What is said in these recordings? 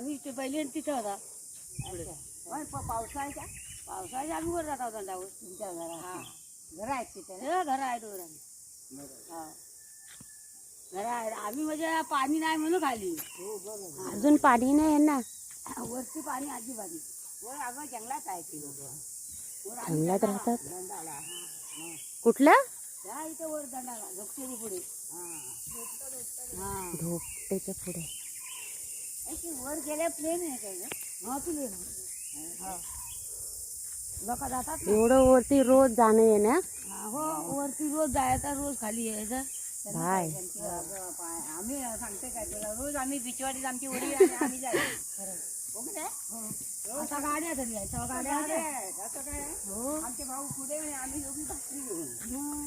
आम्ही इथे पहिले तिथे होता. पावसाळ्याच्या पावसाळ्याच्या आम्ही वर जात होता तुमच्या घरात. हा. घर आहेत तिथे हे घर आहेत वर आम्ही. हा. घर आहेत. आम्ही म्हणजे पाणी नाही म्हणून खाली. हो अजून पाणी नाही आहे ना? वरती पाणी अजिबात. वर अगं जंगलात आहे ती लोक. जंगलात राहतात? कुठलं? इथे वर दंडाला झोपतेरी पुढे. हा. धोपटेच्या पुढे. वर गेल्या प्लेन आहे काय हा प्लेन लोक जातात ना? एवढं वरती रोज जाणं आहे ना? हा, हो वरती रोज जायचा रोज खाली यायचं. आम्ही सांगते काय तुला रोज आम्ही बिचवाडीत आमची वडील आणि आम्ही जायचो. हो की नाही? आता गाड्या तरी आहे तेव्हा गाड्या अरे, होत्या. असं काय हो. आमचे भाऊ पुढे आणि आम्ही दोघी भाकरी घेऊन मग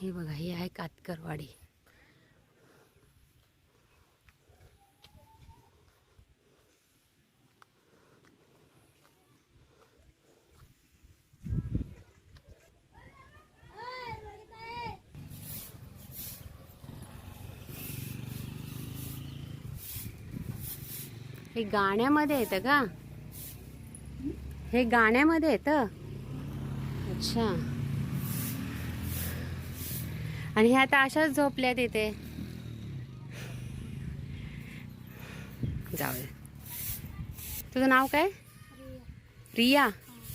हे बघा ही आहे कातकरवाडी. हे गाण्यामध्ये येतं का? हे गाण्यामध्ये येतं? अच्छा. आणि ह्या आता अशाच झोपल्या तिथे. जाऊ तुझं नाव काय? रिया.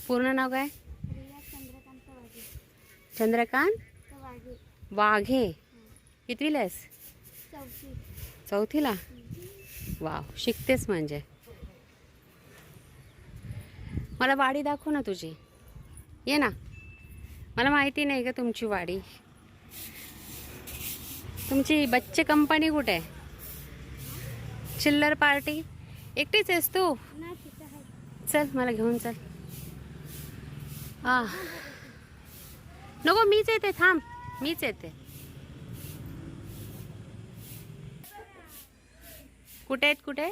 पूर्ण नाव काय? चंद्रकांत वाघे. कितवीला आहेस? चौथीला. वाव शिकतेस म्हणजे. मला वाडी दाखव ना तुझी. ये ना. मला माहिती नाही का तुमची वाडी. तुमची बच्चे कंपनी कुठे? आहे चिल्लर पार्टी? एकटीच आहेस तू? चल मला घेऊन चल. आ नको मीच येते थांब. मीच येते. कुठे आहेत कुठे?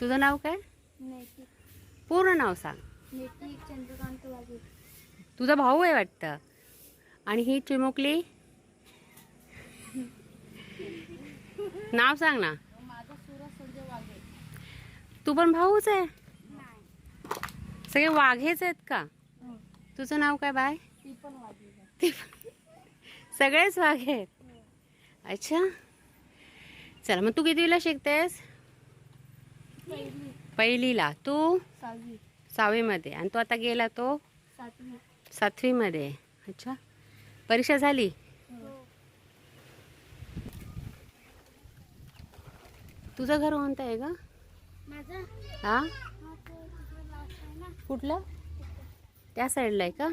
तुझं नाव काय? पूर्ण नाव सांग. चंद्रकांत तुझा भाऊ आहे वाटतं. आणि ही चिमुकली? नाव सांग ना. तू पण भाऊच आहे? सगळे वाघेच आहेत का? तुझं नाव काय बाय? ती पण ते सगळेच वाघे आहेत. अच्छा. चला मग तू कितीला शिकतेस? पहिलीला. तू? सहावी सहावीमध्ये. आणि तू आता गेला तो? सातवी. सातवीमध्ये. अच्छा. परीक्षा झाली? तुझं घर कोणतं आहे का माझा? हा? हा कुठलं? त्या साईडला आहे का?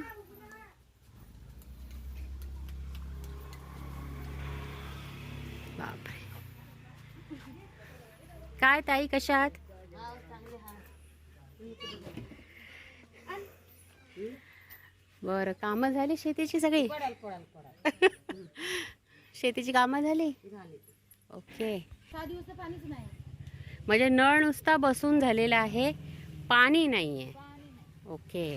बापरे. काय ताई कशात बरं कामं झाली शेतीची सगळी? पडाल पडाल पडाल. शेतीची कामं झाली? झाली. ओके. सहा दिवस पाणीच नाही. म्हणजे नळ नुसता बसून झालेला आहे पाणी नाही आहे पाणी नाही. ओके.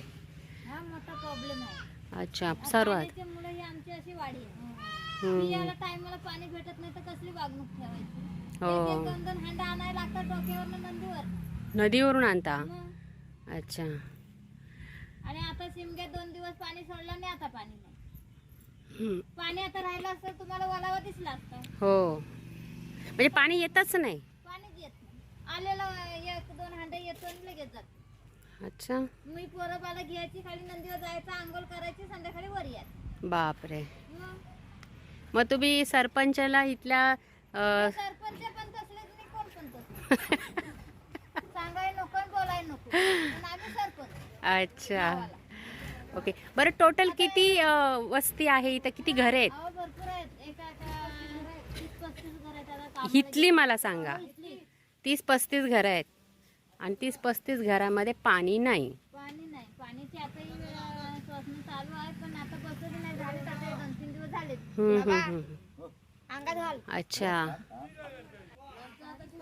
हा मोठा प्रॉब्लेम आहे. अच्छा सर्वात. ही आमची अशी आहे. टायमाला पाणी भेटत नाही तर कसली वागणूक ठेवायची? हो. एक दोन दोन हांडा आणायला लागतात डोक्यावर नंदीवर. नदीवरून आणता? मग. अच्छा. आणि आता शिमग्यात दोन दिवस पाणी सोडलं आणि आता पाणी नाही. हम्म. पाणी आता राहिलं असतं तुम्हाला वलावा दिसला असता. हो. म्हणजे पाणी येतच नाही. पाणीच येत नाही. आलेला एक दोन हांडे येतो आणि लगेच जात. अच्छा. मी पोरबाला घ्यायची खाली नंदीवर जायचं आंघोळ करायची संध्याकाळी वर यायचं. बापरे. मग? मग तुम्ही सरपंचाला इथल्या अं, सरपंच पण तसलेच नाही कोण पण तसलं. सांगाय नको आणि बोलाय नको. पण आम्ही सरपंच. अच्छा. ओके. बरं टोटल किती अं, वस्ती आहे? इथं किती घरे आहेत? अहो भरपूर आहेत एका एका तीस पस्तीस इथली मला सांगा. तीस पस्तीस घरं आहेत. आणि तीस पस्तीस घरामध्ये पाणी नाही. पाणी नाही. पाण्याची आताही अं, शोषण चालू आहे पण आता बसत नाही. झाले आता दोन तीन दिवस झाले हम्म, हम्म, हम्म. अंगात घाल. अच्छा.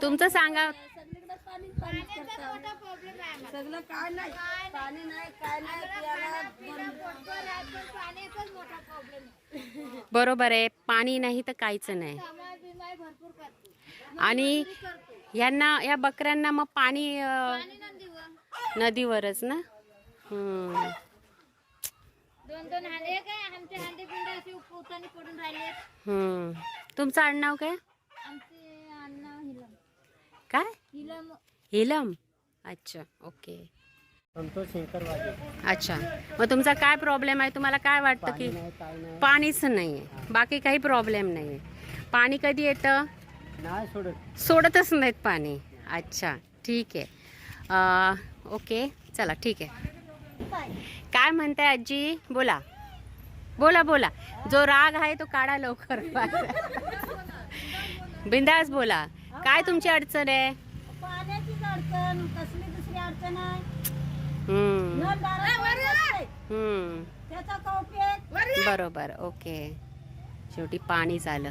तुमचं सांगा. पाण्याचा मोठा प्रॉब्लेम आहे आम्हाला. सगळं काय नाही. पाणी नाही काय नाही प्यायला पिणं पोटभर आहे, पण पाण्याचाच मोठा प्रॉब्लेम आहे. बरोबर आहे. पाणी नाही तर काहीच नाही. भरपूर करतो. आणि यांना या बकऱ्यांना मग पाणी नदीवरच ना? हम्म. दोन दोन हांडे काय आमचे हांडे पिंडे असे उतानी पडून राहिले. हम्म. तुमचं आडनाव काय? आमचे अण्णा हिलम. काय? हिलम. हिलम? अच्छा ओके. संतोष शंकर अच्छा. मग तुमचा काय प्रॉब्लेम आहे? तुम्हाला काय वाटतं की पाणीच नाही आहे बाकी काही प्रॉब्लेम नाही आहे पाणी कधी येतं? नाही सोडत. सोडतच नाहीत पाणी. अच्छा ठीक आहे. अं, ओके चला ठीक आहे. काय म्हणताय आजी? बोला. बोला बोला. जो राग आहे तो काढा लवकर. बिंदास बोला. काय तुमची अडचण आहे? पाण्याचीच अडचण कसली दुसरी अडचण आहे? हम्म, नळ दारात पाणी असते. हम्म. त्याचा का उपयोग बरोबर ओके. शेवटी पाणी झालं.